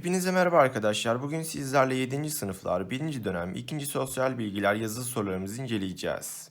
Hepinize merhaba arkadaşlar. Bugün sizlerle 7. sınıflar 1. dönem 2. sosyal bilgiler yazılı sorularımızı inceleyeceğiz.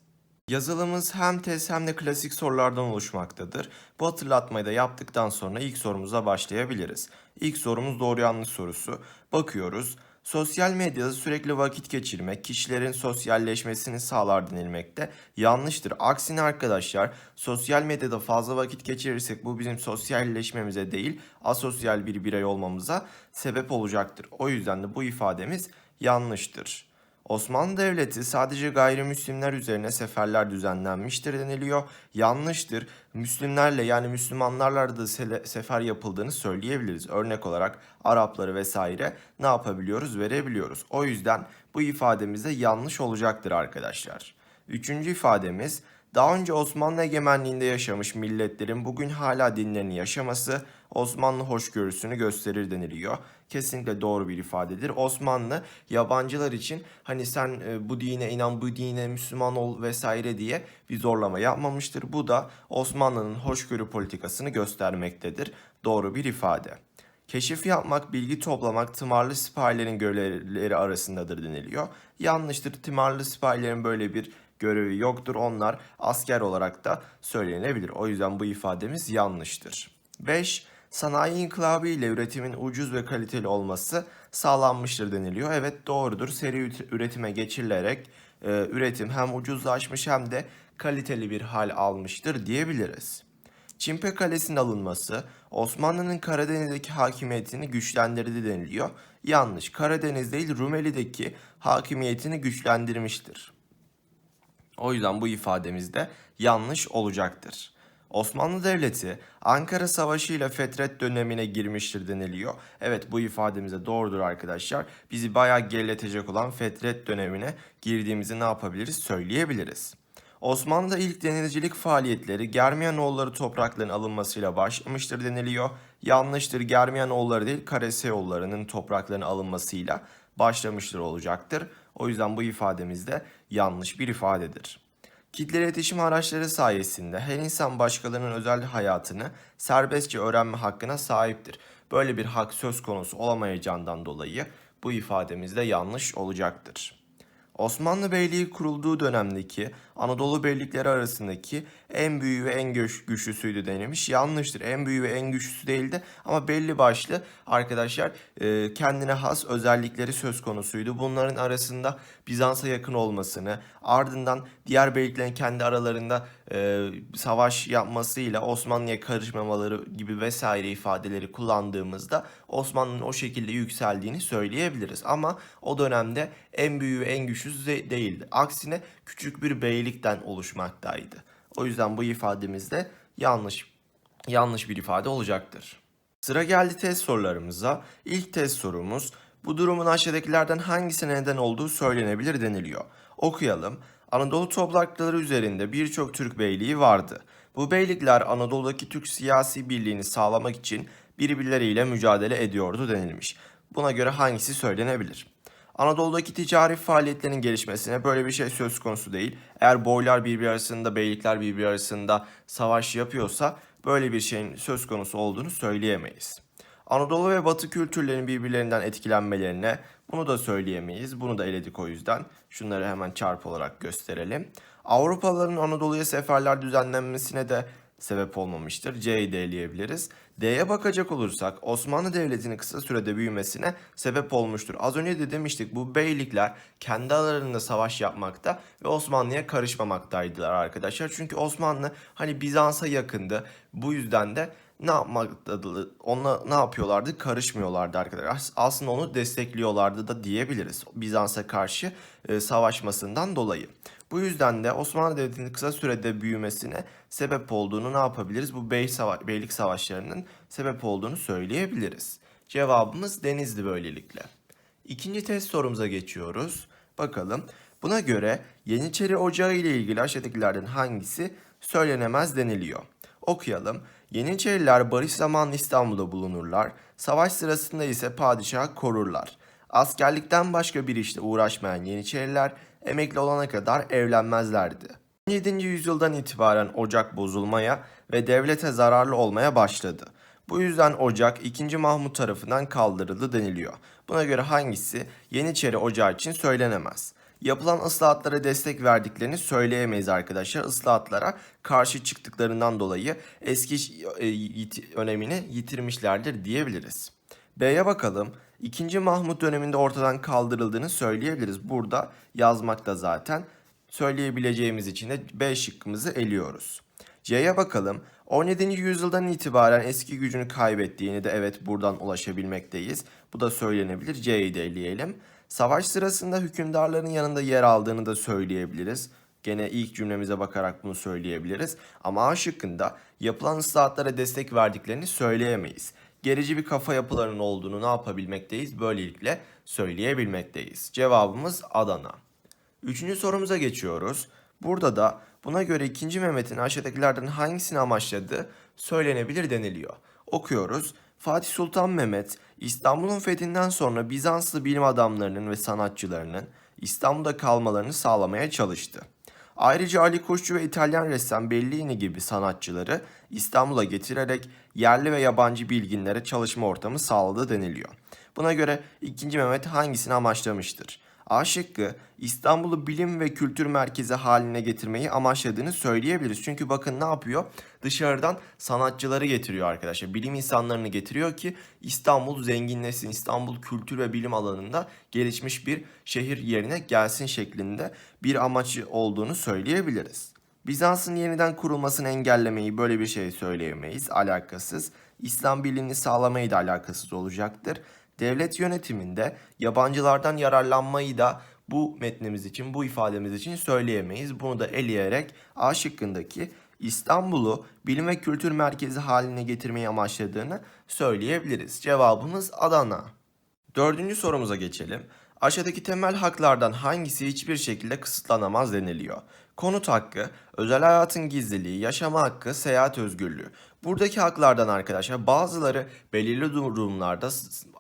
Yazılımız hem test hem de klasik sorulardan oluşmaktadır. Bu hatırlatmayı da yaptıktan sonra ilk sorumuza başlayabiliriz. İlk sorumuz doğru yanlış sorusu. Bakıyoruz. Sosyal medyada sürekli vakit geçirmek kişilerin sosyalleşmesini sağlar denilmekte. Yanlıştır. Aksine arkadaşlar sosyal medyada fazla vakit geçirirsek bu bizim sosyalleşmemize değil asosyal bir birey olmamıza sebep olacaktır. O yüzden de bu ifademiz yanlıştır. Osmanlı Devleti sadece gayrimüslimler üzerine seferler düzenlenmiştir deniliyor. Yanlıştır. Müslimlerle yani Müslümanlarla da sefer yapıldığını söyleyebiliriz. Örnek olarak Arapları vesaire ne yapabiliyoruz verebiliyoruz. O yüzden bu ifademiz de yanlış olacaktır arkadaşlar. Üçüncü ifademiz daha önce Osmanlı egemenliğinde yaşamış milletlerin bugün hala dinlerini yaşaması Osmanlı hoşgörüsünü gösterir deniliyor. Kesinlikle doğru bir ifadedir. Osmanlı yabancılar için hani sen e, bu dine inan, bu dine Müslüman ol vesaire diye bir zorlama yapmamıştır. Bu da Osmanlı'nın hoşgörü politikasını göstermektedir. Doğru bir ifade. Keşif yapmak, bilgi toplamak tımarlı sipahilerin görevleri arasındadır deniliyor. Yanlıştır. Tımarlı sipahilerin böyle bir görevi yoktur. Onlar asker olarak da söylenebilir. O yüzden bu ifademiz yanlıştır. 5. Sanayi inkılabı ile üretimin ucuz ve kaliteli olması sağlanmıştır deniliyor. Evet doğrudur. Seri üret- üretime geçirilerek e, üretim hem ucuzlaşmış hem de kaliteli bir hal almıştır diyebiliriz. Çimpe Kalesi'nin alınması Osmanlı'nın Karadeniz'deki hakimiyetini güçlendirdi deniliyor. Yanlış. Karadeniz değil Rumeli'deki hakimiyetini güçlendirmiştir. O yüzden bu ifademiz de yanlış olacaktır. Osmanlı Devleti Ankara Savaşı ile Fetret dönemine girmiştir deniliyor. Evet bu ifademiz de doğrudur arkadaşlar. Bizi bayağı geriletecek olan Fetret dönemine girdiğimizi ne yapabiliriz söyleyebiliriz. Osmanlı'da ilk denizcilik faaliyetleri Germiyanoğulları topraklarının alınmasıyla başlamıştır deniliyor. Yanlıştır Germiyanoğulları değil Karaseoğulları'nın topraklarının alınmasıyla başlamıştır olacaktır. O yüzden bu ifademiz de yanlış bir ifadedir. Kitle iletişim araçları sayesinde her insan başkalarının özel hayatını serbestçe öğrenme hakkına sahiptir. Böyle bir hak söz konusu olamayacağından dolayı bu ifademiz de yanlış olacaktır. Osmanlı Beyliği kurulduğu dönemdeki Anadolu beylikleri arasındaki en büyüğü ve en güç, güçlüsüydü denilmiş. Yanlıştır. En büyüğü ve en güçlüsü değildi ama belli başlı arkadaşlar e, kendine has özellikleri söz konusuydu. Bunların arasında Bizans'a yakın olmasını, ardından diğer beyliklerin kendi aralarında e, savaş yapmasıyla Osmanlı'ya karışmamaları gibi vesaire ifadeleri kullandığımızda Osmanlı'nın o şekilde yükseldiğini söyleyebiliriz. Ama o dönemde en büyüğü en güçlüsü de değildi. Aksine küçük bir beylikten oluşmaktaydı. O yüzden bu ifademiz de yanlış yanlış bir ifade olacaktır. Sıra geldi test sorularımıza. İlk test sorumuz bu durumun aşağıdakilerden hangisine neden olduğu söylenebilir deniliyor. Okuyalım. Anadolu toprakları üzerinde birçok Türk beyliği vardı. Bu beylikler Anadolu'daki Türk siyasi birliğini sağlamak için birbirleriyle mücadele ediyordu denilmiş. Buna göre hangisi söylenebilir? Anadolu'daki ticari faaliyetlerin gelişmesine böyle bir şey söz konusu değil. Eğer boylar birbiri arasında, beylikler birbiri arasında savaş yapıyorsa böyle bir şeyin söz konusu olduğunu söyleyemeyiz. Anadolu ve Batı kültürlerin birbirlerinden etkilenmelerine bunu da söyleyemeyiz. Bunu da eledik o yüzden. Şunları hemen çarpı olarak gösterelim. Avrupalıların Anadolu'ya seferler düzenlenmesine de sebep olmamıştır. C'yi de eleyebiliriz. D'ye bakacak olursak Osmanlı Devleti'nin kısa sürede büyümesine sebep olmuştur. Az önce de demiştik bu beylikler kendi aralarında savaş yapmakta ve Osmanlı'ya karışmamaktaydılar arkadaşlar. Çünkü Osmanlı hani Bizans'a yakındı. Bu yüzden de ne yapmaktadı? Ona ne yapıyorlardı? Karışmıyorlardı arkadaşlar. As- Aslında onu destekliyorlardı da diyebiliriz. Bizans'a karşı e, savaşmasından dolayı. Bu yüzden de Osmanlı Devleti'nin kısa sürede büyümesine sebep olduğunu ne yapabiliriz? Bu bey sava- beylik savaşlarının sebep olduğunu söyleyebiliriz. Cevabımız Denizli böylelikle. İkinci test sorumuza geçiyoruz. Bakalım. Buna göre Yeniçeri Ocağı ile ilgili aşağıdakilerden hangisi söylenemez deniliyor. Okuyalım. Yeniçeriler barış zamanı İstanbul'da bulunurlar. Savaş sırasında ise padişahı korurlar. Askerlikten başka bir işle uğraşmayan Yeniçeriler emekli olana kadar evlenmezlerdi. 17. yüzyıldan itibaren ocak bozulmaya ve devlete zararlı olmaya başladı. Bu yüzden ocak 2. Mahmut tarafından kaldırıldı deniliyor. Buna göre hangisi Yeniçeri Ocağı için söylenemez? Yapılan ıslahatlara destek verdiklerini söyleyemeyiz arkadaşlar. Islahatlara karşı çıktıklarından dolayı eski e, önemini yitirmişlerdir diyebiliriz. B'ye bakalım. 2. Mahmut döneminde ortadan kaldırıldığını söyleyebiliriz. Burada yazmakta zaten. Söyleyebileceğimiz için de B şıkkımızı eliyoruz. C'ye bakalım. 17. yüzyıldan itibaren eski gücünü kaybettiğini de evet buradan ulaşabilmekteyiz. Bu da söylenebilir. C'yi de eleyelim. Savaş sırasında hükümdarların yanında yer aldığını da söyleyebiliriz. Gene ilk cümlemize bakarak bunu söyleyebiliriz. Ama A şıkkında yapılan ıslahatlara destek verdiklerini söyleyemeyiz. Gerici bir kafa yapılarının olduğunu ne yapabilmekteyiz? Böylelikle söyleyebilmekteyiz. Cevabımız Adana. Üçüncü sorumuza geçiyoruz. Burada da buna göre 2. Mehmet'in aşağıdakilerden hangisini amaçladığı söylenebilir deniliyor. Okuyoruz. Fatih Sultan Mehmet İstanbul'un fethinden sonra Bizanslı bilim adamlarının ve sanatçılarının İstanbul'da kalmalarını sağlamaya çalıştı. Ayrıca Ali Koççu ve İtalyan ressam Bellini gibi sanatçıları İstanbul'a getirerek yerli ve yabancı bilginlere çalışma ortamı sağladı deniliyor. Buna göre 2. Mehmet hangisini amaçlamıştır? A şıkkı İstanbul'u bilim ve kültür merkezi haline getirmeyi amaçladığını söyleyebiliriz. Çünkü bakın ne yapıyor? Dışarıdan sanatçıları getiriyor arkadaşlar. Bilim insanlarını getiriyor ki İstanbul zenginleşsin. İstanbul kültür ve bilim alanında gelişmiş bir şehir yerine gelsin şeklinde bir amacı olduğunu söyleyebiliriz. Bizans'ın yeniden kurulmasını engellemeyi böyle bir şey söyleyemeyiz. Alakasız. İslam birliğini sağlamayı da alakasız olacaktır devlet yönetiminde yabancılardan yararlanmayı da bu metnimiz için, bu ifademiz için söyleyemeyiz. Bunu da eleyerek A şıkkındaki İstanbul'u bilim ve kültür merkezi haline getirmeyi amaçladığını söyleyebiliriz. Cevabımız Adana. Dördüncü sorumuza geçelim. Aşağıdaki temel haklardan hangisi hiçbir şekilde kısıtlanamaz deniliyor. Konut hakkı, özel hayatın gizliliği, yaşama hakkı, seyahat özgürlüğü. Buradaki haklardan arkadaşlar bazıları belirli durumlarda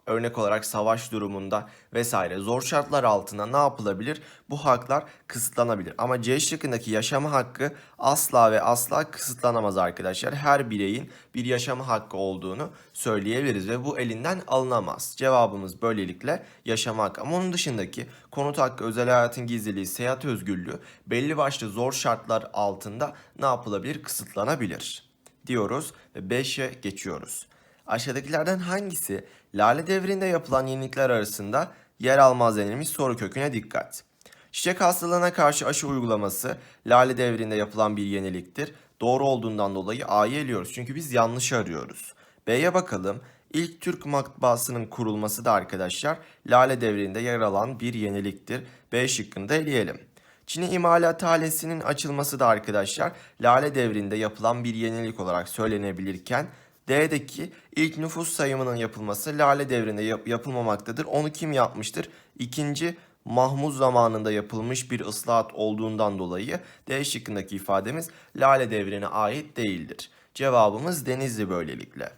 örnek olarak savaş durumunda vesaire zor şartlar altında ne yapılabilir? Bu haklar kısıtlanabilir. Ama C şıkkındaki yaşama hakkı asla ve asla kısıtlanamaz arkadaşlar. Her bireyin bir yaşama hakkı olduğunu söyleyebiliriz ve bu elinden alınamaz. Cevabımız böylelikle yaşama hakkı. Ama onun dışındaki konut hakkı, özel hayatın gizliliği, seyahat özgürlüğü belli başlı zor şartlar altında ne yapılabilir? Kısıtlanabilir diyoruz ve 5'e geçiyoruz. Aşağıdakilerden hangisi Lale devrinde yapılan yenilikler arasında yer almaz denilmiş soru köküne dikkat. Çiçek hastalığına karşı aşı uygulaması Lale devrinde yapılan bir yeniliktir. Doğru olduğundan dolayı A'yı eliyoruz çünkü biz yanlış arıyoruz. B'ye bakalım. İlk Türk matbaasının kurulması da arkadaşlar Lale devrinde yer alan bir yeniliktir. B şıkkını da eleyelim. Çin'e imalathanesinin açılması da arkadaşlar Lale devrinde yapılan bir yenilik olarak söylenebilirken D'deki ilk nüfus sayımının yapılması Lale devrinde yap- yapılmamaktadır. Onu kim yapmıştır? İkinci Mahmud zamanında yapılmış bir ıslahat olduğundan dolayı D şıkkındaki ifademiz Lale devrine ait değildir. Cevabımız Denizli böylelikle.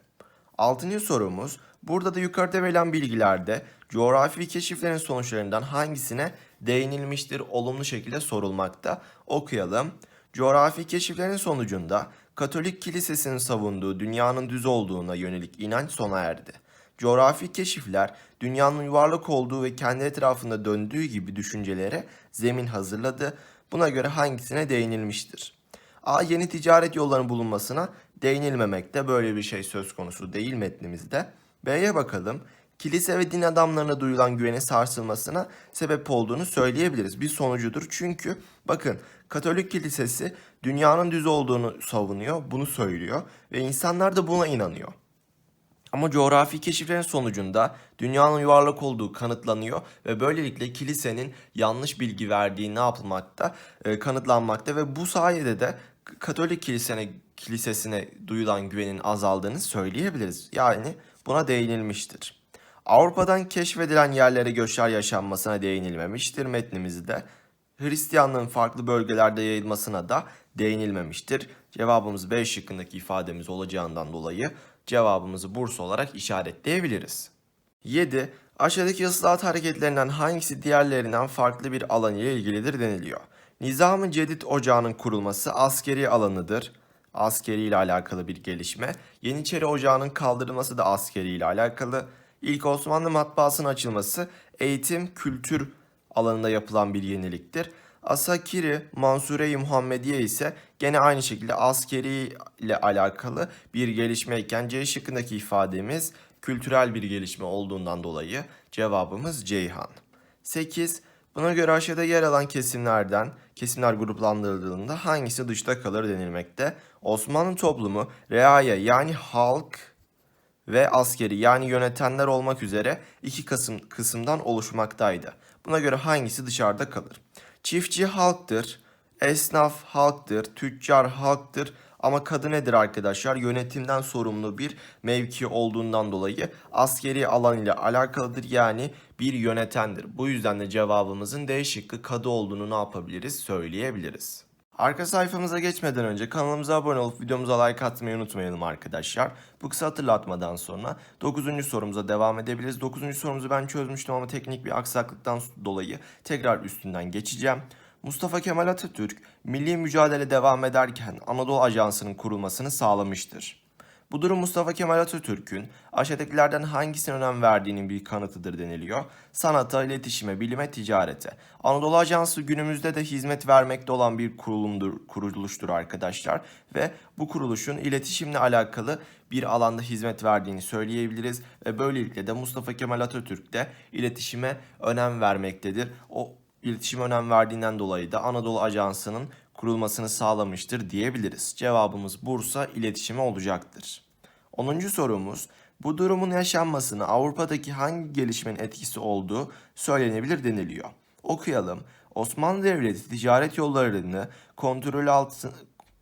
Altıncı sorumuz burada da yukarıda verilen bilgilerde coğrafi keşiflerin sonuçlarından hangisine değinilmiştir olumlu şekilde sorulmakta. Okuyalım. Coğrafi keşiflerin sonucunda Katolik kilisesinin savunduğu dünyanın düz olduğuna yönelik inanç sona erdi. Coğrafi keşifler dünyanın yuvarlak olduğu ve kendi etrafında döndüğü gibi düşüncelere zemin hazırladı. Buna göre hangisine değinilmiştir? A. Yeni ticaret yollarının bulunmasına değinilmemekte böyle bir şey söz konusu değil metnimizde. B'ye bakalım. Kilise ve din adamlarına duyulan güvenin sarsılmasına sebep olduğunu söyleyebiliriz. Bir sonucudur çünkü bakın Katolik kilisesi dünyanın düz olduğunu savunuyor, bunu söylüyor ve insanlar da buna inanıyor. Ama coğrafi keşiflerin sonucunda dünyanın yuvarlak olduğu kanıtlanıyor ve böylelikle kilisenin yanlış bilgi verdiği ne yapılmakta? E, kanıtlanmakta ve bu sayede de Katolik kilisene, kilisesine duyulan güvenin azaldığını söyleyebiliriz. Yani buna değinilmiştir. Avrupa'dan keşfedilen yerlere göçler yaşanmasına değinilmemiştir metnimizde. Hristiyanlığın farklı bölgelerde yayılmasına da değinilmemiştir. Cevabımız B şıkkındaki ifademiz olacağından dolayı cevabımızı Bursa olarak işaretleyebiliriz. 7. Aşağıdaki ıslahat hareketlerinden hangisi diğerlerinden farklı bir alan ile ilgilidir deniliyor. Nizam-ı Cedid Ocağı'nın kurulması askeri alanıdır. Askeri ile alakalı bir gelişme. Yeniçeri Ocağı'nın kaldırılması da askeri ile alakalı. İlk Osmanlı matbaasının açılması eğitim, kültür alanında yapılan bir yeniliktir. Asakiri Mansure-i Muhammediye ise gene aynı şekilde askeri ile alakalı bir gelişmeyken C şıkkındaki ifademiz kültürel bir gelişme olduğundan dolayı cevabımız Ceyhan. 8. Buna göre aşağıda yer alan kesimlerden kesimler gruplandırıldığında hangisi dışta kalır denilmekte. Osmanlı toplumu reaya yani halk ve askeri yani yönetenler olmak üzere iki kısım, kısımdan oluşmaktaydı. Buna göre hangisi dışarıda kalır? Çiftçi halktır, esnaf halktır, tüccar halktır ama kadı nedir arkadaşlar? Yönetimden sorumlu bir mevki olduğundan dolayı askeri alan ile alakalıdır yani bir yönetendir. Bu yüzden de cevabımızın D şıkkı kadı olduğunu ne yapabiliriz? Söyleyebiliriz. Arka sayfamıza geçmeden önce kanalımıza abone olup videomuza like atmayı unutmayalım arkadaşlar. Bu kısa hatırlatmadan sonra 9. sorumuza devam edebiliriz. 9. sorumuzu ben çözmüştüm ama teknik bir aksaklıktan dolayı tekrar üstünden geçeceğim. Mustafa Kemal Atatürk milli mücadele devam ederken Anadolu Ajansı'nın kurulmasını sağlamıştır. Bu durum Mustafa Kemal Atatürk'ün aşağıdakilerden hangisine önem verdiğinin bir kanıtıdır deniliyor. Sanata, iletişime, bilime, ticarete. Anadolu Ajansı günümüzde de hizmet vermekte olan bir kurulumdur, kuruluştur arkadaşlar. Ve bu kuruluşun iletişimle alakalı bir alanda hizmet verdiğini söyleyebiliriz. Ve böylelikle de Mustafa Kemal Atatürk de iletişime önem vermektedir. O iletişime önem verdiğinden dolayı da Anadolu Ajansı'nın kurulmasını sağlamıştır diyebiliriz. Cevabımız Bursa iletişimi olacaktır. 10. sorumuz bu durumun yaşanmasına Avrupa'daki hangi gelişmenin etkisi olduğu söylenebilir deniliyor. Okuyalım. Osmanlı Devleti ticaret yollarını kontrol altı,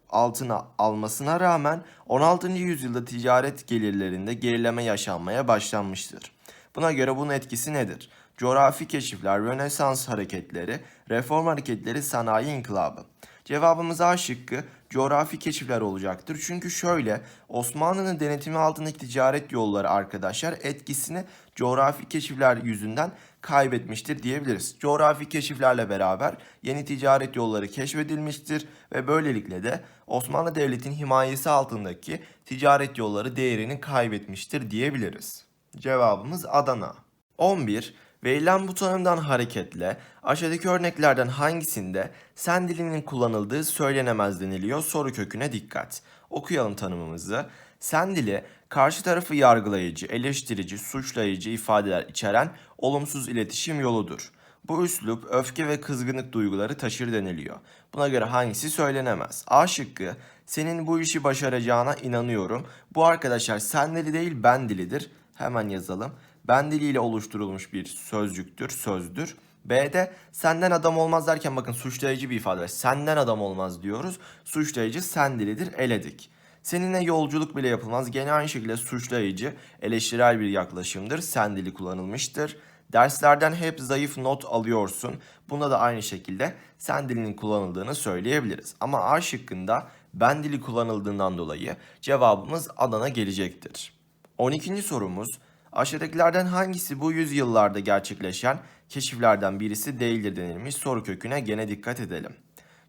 altına almasına rağmen 16. yüzyılda ticaret gelirlerinde gerileme yaşanmaya başlanmıştır. Buna göre bunun etkisi nedir? Coğrafi keşifler, Rönesans hareketleri, reform hareketleri, sanayi inkılabı. Cevabımız A şıkkı coğrafi keşifler olacaktır. Çünkü şöyle Osmanlı'nın denetimi altındaki ticaret yolları arkadaşlar etkisini coğrafi keşifler yüzünden kaybetmiştir diyebiliriz. Coğrafi keşiflerle beraber yeni ticaret yolları keşfedilmiştir ve böylelikle de Osmanlı Devleti'nin himayesi altındaki ticaret yolları değerini kaybetmiştir diyebiliriz. Cevabımız Adana. 11. Verilen bu tanımdan hareketle aşağıdaki örneklerden hangisinde sen dilinin kullanıldığı söylenemez deniliyor soru köküne dikkat. Okuyalım tanımımızı. Sen dili karşı tarafı yargılayıcı, eleştirici, suçlayıcı ifadeler içeren olumsuz iletişim yoludur. Bu üslup öfke ve kızgınlık duyguları taşır deniliyor. Buna göre hangisi söylenemez? A şıkkı senin bu işi başaracağına inanıyorum. Bu arkadaşlar sen dili değil ben dilidir. Hemen yazalım ben diliyle oluşturulmuş bir sözcüktür, sözdür. B'de senden adam olmaz derken bakın suçlayıcı bir ifade var. Senden adam olmaz diyoruz. Suçlayıcı sen dilidir, eledik. Seninle yolculuk bile yapılmaz. Gene aynı şekilde suçlayıcı, eleştirel bir yaklaşımdır. Sen dili kullanılmıştır. Derslerden hep zayıf not alıyorsun. Bunda da aynı şekilde sen dilinin kullanıldığını söyleyebiliriz. Ama A şıkkında ben dili kullanıldığından dolayı cevabımız Adana gelecektir. 12. sorumuz Aşağıdakilerden hangisi bu yüzyıllarda gerçekleşen keşiflerden birisi değildir denilmiş soru köküne gene dikkat edelim.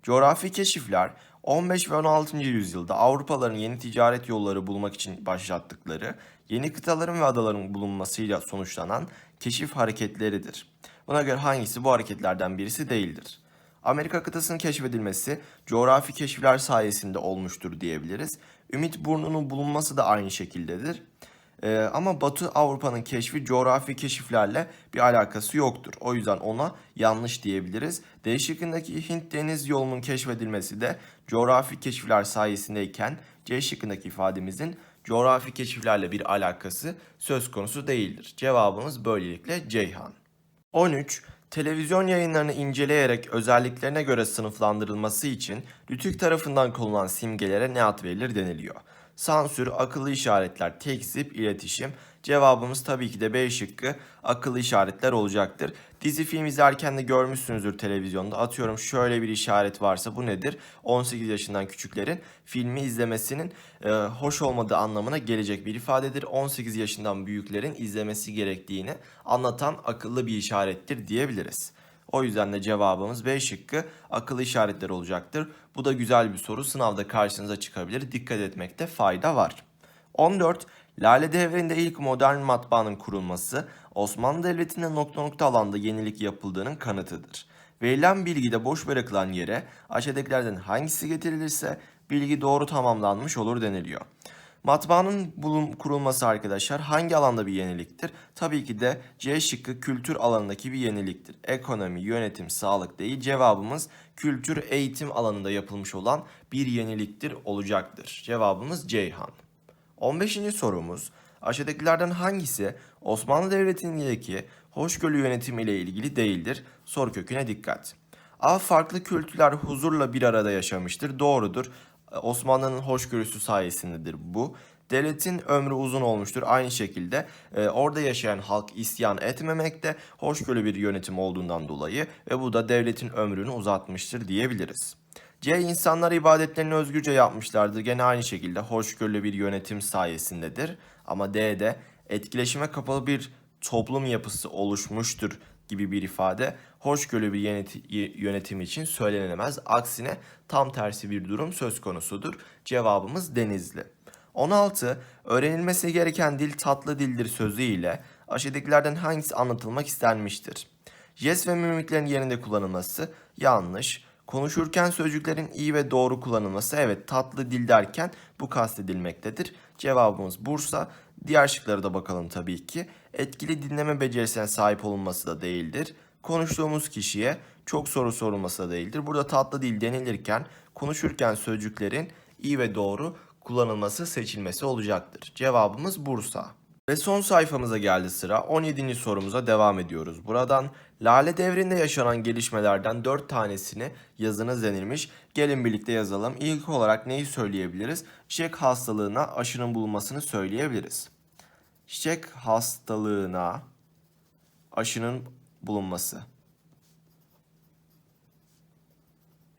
Coğrafi keşifler 15 ve 16. yüzyılda Avrupalıların yeni ticaret yolları bulmak için başlattıkları yeni kıtaların ve adaların bulunmasıyla sonuçlanan keşif hareketleridir. Buna göre hangisi bu hareketlerden birisi değildir? Amerika kıtasının keşfedilmesi coğrafi keşifler sayesinde olmuştur diyebiliriz. Ümit burnunun bulunması da aynı şekildedir. Ee, ama Batı Avrupa'nın keşfi coğrafi keşiflerle bir alakası yoktur. O yüzden ona yanlış diyebiliriz. D şıkkındaki Hint deniz yolunun keşfedilmesi de coğrafi keşifler sayesindeyken C şıkkındaki ifademizin coğrafi keşiflerle bir alakası söz konusu değildir. Cevabımız böylelikle Ceyhan. 13. Televizyon yayınlarını inceleyerek özelliklerine göre sınıflandırılması için Rütük tarafından konulan simgelere ne ad verilir deniliyor. Sansür, akıllı işaretler, tekzip, iletişim. Cevabımız tabii ki de B şıkkı akıllı işaretler olacaktır. Dizi film izlerken de görmüşsünüzdür televizyonda. Atıyorum şöyle bir işaret varsa bu nedir? 18 yaşından küçüklerin filmi izlemesinin e, hoş olmadığı anlamına gelecek bir ifadedir. 18 yaşından büyüklerin izlemesi gerektiğini anlatan akıllı bir işarettir diyebiliriz. O yüzden de cevabımız B şıkkı akıllı işaretler olacaktır. Bu da güzel bir soru. Sınavda karşınıza çıkabilir. Dikkat etmekte fayda var. 14. Lale Devri'nde ilk modern matbaanın kurulması Osmanlı Devleti'nde nokta nokta alanda yenilik yapıldığının kanıtıdır. Verilen bilgide boş bırakılan yere aşağıdakilerden hangisi getirilirse bilgi doğru tamamlanmış olur deniliyor. Matbaanın bulun, kurulması arkadaşlar hangi alanda bir yeniliktir? Tabii ki de C şıkkı kültür alanındaki bir yeniliktir. Ekonomi, yönetim, sağlık değil. Cevabımız kültür eğitim alanında yapılmış olan bir yeniliktir olacaktır. Cevabımız Ceyhan. 15. sorumuz aşağıdakilerden hangisi Osmanlı Devleti'ndeki hoşgörü yönetimi ile ilgili değildir? Soru köküne dikkat. A. Farklı kültürler huzurla bir arada yaşamıştır. Doğrudur. Osmanlı'nın hoşgörüsü sayesindedir bu. Devletin ömrü uzun olmuştur. Aynı şekilde e, orada yaşayan halk isyan etmemekte, hoşgörülü bir yönetim olduğundan dolayı ve bu da devletin ömrünü uzatmıştır diyebiliriz. C. İnsanlar ibadetlerini özgürce yapmışlardır. Gene aynı şekilde hoşgörülü bir yönetim sayesindedir. Ama D'de etkileşime kapalı bir toplum yapısı oluşmuştur gibi bir ifade hoşgörülü bir yönetim için söylenemez. Aksine tam tersi bir durum söz konusudur. Cevabımız Denizli. 16. Öğrenilmesi gereken dil tatlı dildir sözü ile aşağıdakilerden hangisi anlatılmak istenmiştir? Jest ve mimiklerin yerinde kullanılması yanlış. Konuşurken sözcüklerin iyi ve doğru kullanılması evet tatlı dil derken bu kastedilmektedir. Cevabımız Bursa. Diğer şıklara da bakalım tabii ki. Etkili dinleme becerisine sahip olunması da değildir. Konuştuğumuz kişiye çok soru sorulması da değildir. Burada tatlı dil denilirken konuşurken sözcüklerin iyi ve doğru kullanılması seçilmesi olacaktır. Cevabımız Bursa. Ve son sayfamıza geldi sıra. 17. sorumuza devam ediyoruz. Buradan Lale devrinde yaşanan gelişmelerden 4 tanesini yazınız denilmiş. Gelin birlikte yazalım. İlk olarak neyi söyleyebiliriz? Çiçek hastalığına aşının bulunmasını söyleyebiliriz. Çiçek hastalığına aşının bulunması.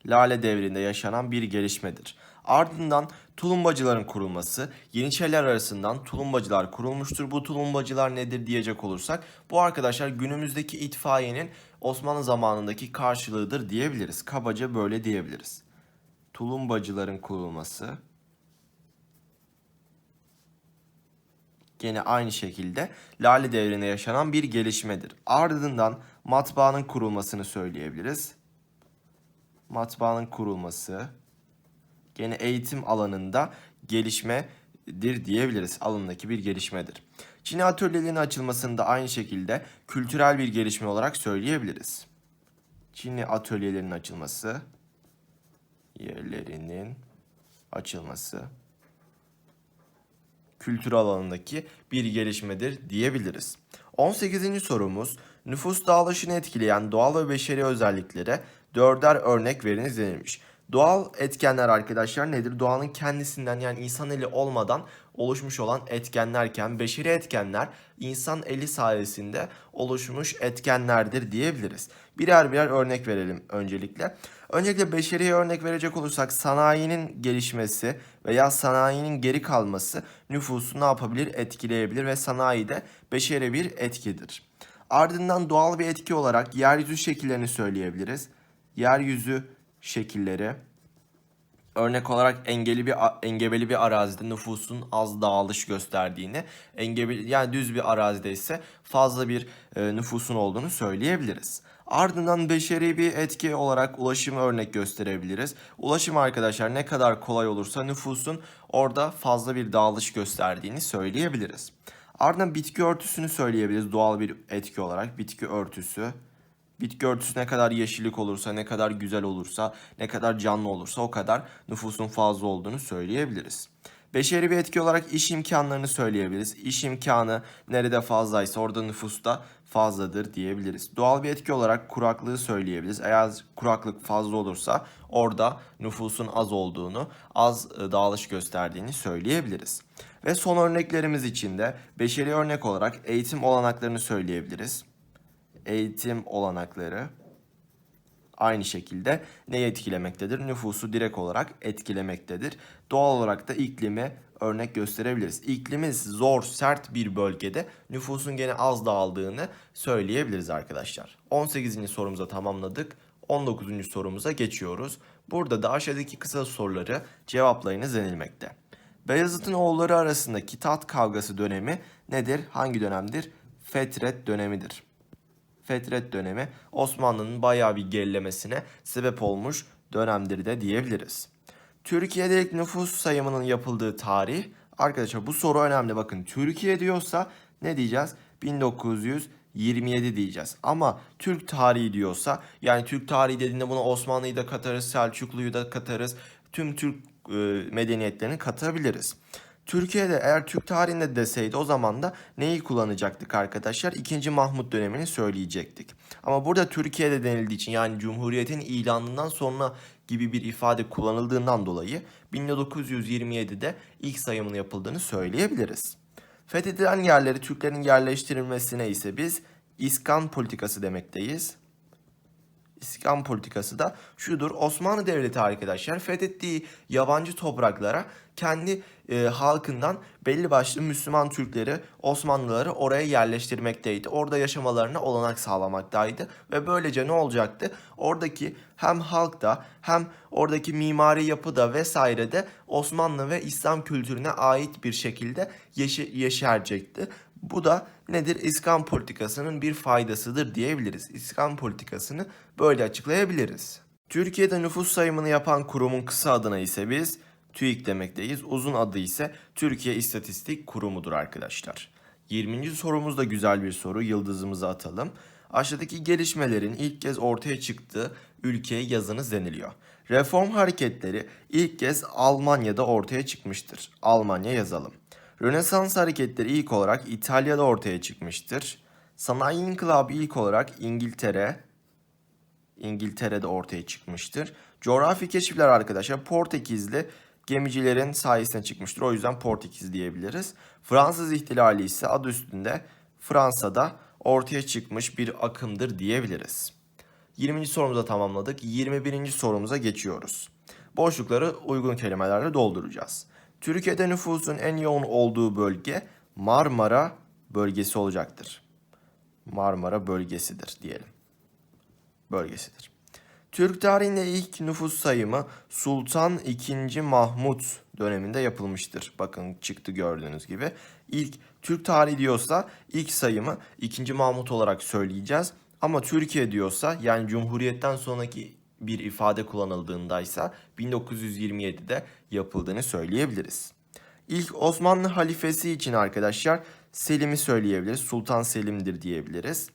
Lale devrinde yaşanan bir gelişmedir. Ardından tulumbacıların kurulması, Yeniçeriler arasından tulumbacılar kurulmuştur. Bu tulumbacılar nedir diyecek olursak bu arkadaşlar günümüzdeki itfaiyenin Osmanlı zamanındaki karşılığıdır diyebiliriz. Kabaca böyle diyebiliriz. Tulumbacıların kurulması gene aynı şekilde Lale devrinde yaşanan bir gelişmedir. Ardından matbaanın kurulmasını söyleyebiliriz. Matbaanın kurulması gene eğitim alanında gelişmedir diyebiliriz. Alanındaki bir gelişmedir. Çin atölyelerinin açılmasında aynı şekilde kültürel bir gelişme olarak söyleyebiliriz. Çinli atölyelerin açılması, yerlerinin açılması kültür alanındaki bir gelişmedir diyebiliriz. 18. sorumuz nüfus dağılışını etkileyen doğal ve beşeri özelliklere dörder örnek veriniz denilmiş. Doğal etkenler arkadaşlar nedir? Doğanın kendisinden yani insan eli olmadan oluşmuş olan etkenlerken beşeri etkenler insan eli sayesinde oluşmuş etkenlerdir diyebiliriz. Birer birer örnek verelim öncelikle. Öncelikle beşeri örnek verecek olursak sanayinin gelişmesi veya sanayinin geri kalması nüfusu ne yapabilir? Etkileyebilir ve sanayi de beşeri bir etkidir. Ardından doğal bir etki olarak yeryüzü şekillerini söyleyebiliriz. Yeryüzü şekilleri örnek olarak engeli bir engebeli bir arazide nüfusun az dağılış gösterdiğini, engebeli yani düz bir arazide ise fazla bir e, nüfusun olduğunu söyleyebiliriz. Ardından beşeri bir etki olarak ulaşımı örnek gösterebiliriz. Ulaşım arkadaşlar ne kadar kolay olursa nüfusun orada fazla bir dağılış gösterdiğini söyleyebiliriz. Ardından bitki örtüsünü söyleyebiliriz doğal bir etki olarak. Bitki örtüsü Bitki örtüsü ne kadar yeşillik olursa, ne kadar güzel olursa, ne kadar canlı olursa o kadar nüfusun fazla olduğunu söyleyebiliriz. Beşeri bir etki olarak iş imkanlarını söyleyebiliriz. İş imkanı nerede fazlaysa orada nüfus da fazladır diyebiliriz. Doğal bir etki olarak kuraklığı söyleyebiliriz. Eğer kuraklık fazla olursa orada nüfusun az olduğunu, az e, dağılış gösterdiğini söyleyebiliriz. Ve son örneklerimiz için de beşeri örnek olarak eğitim olanaklarını söyleyebiliriz eğitim olanakları aynı şekilde neyi etkilemektedir? Nüfusu direkt olarak etkilemektedir. Doğal olarak da iklimi örnek gösterebiliriz. İklimiz zor, sert bir bölgede nüfusun gene az dağıldığını söyleyebiliriz arkadaşlar. 18. sorumuza tamamladık. 19. sorumuza geçiyoruz. Burada da aşağıdaki kısa soruları cevaplayınız denilmekte. Beyazıt'ın oğulları arasındaki tat kavgası dönemi nedir? Hangi dönemdir? Fetret dönemidir. Fetret dönemi Osmanlı'nın bayağı bir gerilemesine sebep olmuş dönemdir de diyebiliriz. Türkiye'de ilk nüfus sayımının yapıldığı tarih arkadaşlar bu soru önemli bakın Türkiye diyorsa ne diyeceğiz? 1927 diyeceğiz. Ama Türk tarihi diyorsa yani Türk tarihi dediğinde buna Osmanlı'yı da katarız, Selçuklu'yu da katarız. Tüm Türk e, medeniyetlerini katabiliriz. Türkiye'de eğer Türk tarihinde deseydi o zaman da neyi kullanacaktık arkadaşlar? İkinci Mahmut dönemini söyleyecektik. Ama burada Türkiye'de denildiği için yani Cumhuriyet'in ilanından sonra gibi bir ifade kullanıldığından dolayı 1927'de ilk sayımın yapıldığını söyleyebiliriz. Fethedilen yerleri Türklerin yerleştirilmesine ise biz İskan politikası demekteyiz. İskan politikası da şudur. Osmanlı Devleti arkadaşlar fethettiği yabancı topraklara kendi e, halkından belli başlı Müslüman Türkleri, Osmanlıları oraya yerleştirmekteydi. Orada yaşamalarına olanak sağlamaktaydı ve böylece ne olacaktı? Oradaki hem halkta hem oradaki mimari yapıda vesaire de Osmanlı ve İslam kültürüne ait bir şekilde yeşe- yeşerecekti. Bu da nedir? İskan politikasının bir faydasıdır diyebiliriz. İskan politikasını böyle açıklayabiliriz. Türkiye'de nüfus sayımını yapan kurumun kısa adına ise biz TÜİK demekteyiz. Uzun adı ise Türkiye İstatistik Kurumu'dur arkadaşlar. 20. sorumuz da güzel bir soru. Yıldızımızı atalım. Aşağıdaki gelişmelerin ilk kez ortaya çıktığı ülkeye yazınız deniliyor. Reform hareketleri ilk kez Almanya'da ortaya çıkmıştır. Almanya yazalım. Rönesans hareketleri ilk olarak İtalya'da ortaya çıkmıştır. Sanayi inkılabı ilk olarak İngiltere, İngiltere'de ortaya çıkmıştır. Coğrafi keşifler arkadaşlar Portekizli gemicilerin sayesinde çıkmıştır. O yüzden Portekiz diyebiliriz. Fransız ihtilali ise adı üstünde Fransa'da ortaya çıkmış bir akımdır diyebiliriz. 20. sorumuza tamamladık. 21. sorumuza geçiyoruz. Boşlukları uygun kelimelerle dolduracağız. Türkiye'de nüfusun en yoğun olduğu bölge Marmara bölgesi olacaktır. Marmara bölgesidir diyelim. Bölgesidir. Türk tarihinde ilk nüfus sayımı Sultan II. Mahmut döneminde yapılmıştır. Bakın çıktı gördüğünüz gibi. İlk Türk tarihi diyorsa ilk sayımı 2. Mahmut olarak söyleyeceğiz. Ama Türkiye diyorsa yani Cumhuriyet'ten sonraki bir ifade kullanıldığındaysa 1927'de yapıldığını söyleyebiliriz. İlk Osmanlı halifesi için arkadaşlar Selim'i söyleyebiliriz. Sultan Selim'dir diyebiliriz.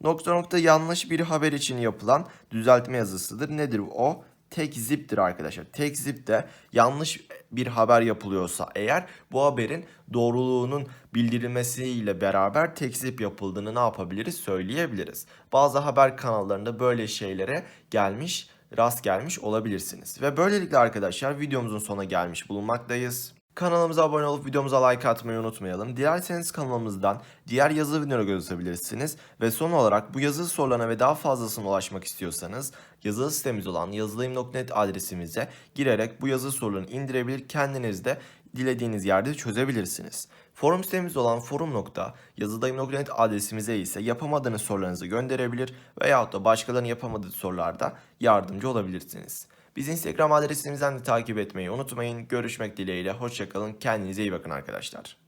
Nokta nokta yanlış bir haber için yapılan düzeltme yazısıdır. Nedir o? Tek ziptir arkadaşlar. Tek zip de yanlış bir haber yapılıyorsa eğer bu haberin doğruluğunun bildirilmesiyle beraber tek zip yapıldığını ne yapabiliriz söyleyebiliriz. Bazı haber kanallarında böyle şeylere gelmiş rast gelmiş olabilirsiniz. Ve böylelikle arkadaşlar videomuzun sonuna gelmiş bulunmaktayız. Kanalımıza abone olup videomuza like atmayı unutmayalım. Dilerseniz kanalımızdan diğer yazılı videoları gözebilirsiniz. Ve son olarak bu yazılı sorularına ve daha fazlasına ulaşmak istiyorsanız yazılı sitemiz olan yazılıyım.net adresimize girerek bu yazılı sorularını indirebilir kendiniz de dilediğiniz yerde çözebilirsiniz. Forum sitemiz olan forum.yazıdayım.net adresimize ise yapamadığınız sorularınızı gönderebilir veyahut da başkalarının yapamadığı sorularda yardımcı olabilirsiniz. Biz Instagram adresimizden de takip etmeyi unutmayın. Görüşmek dileğiyle. Hoşçakalın. Kendinize iyi bakın arkadaşlar.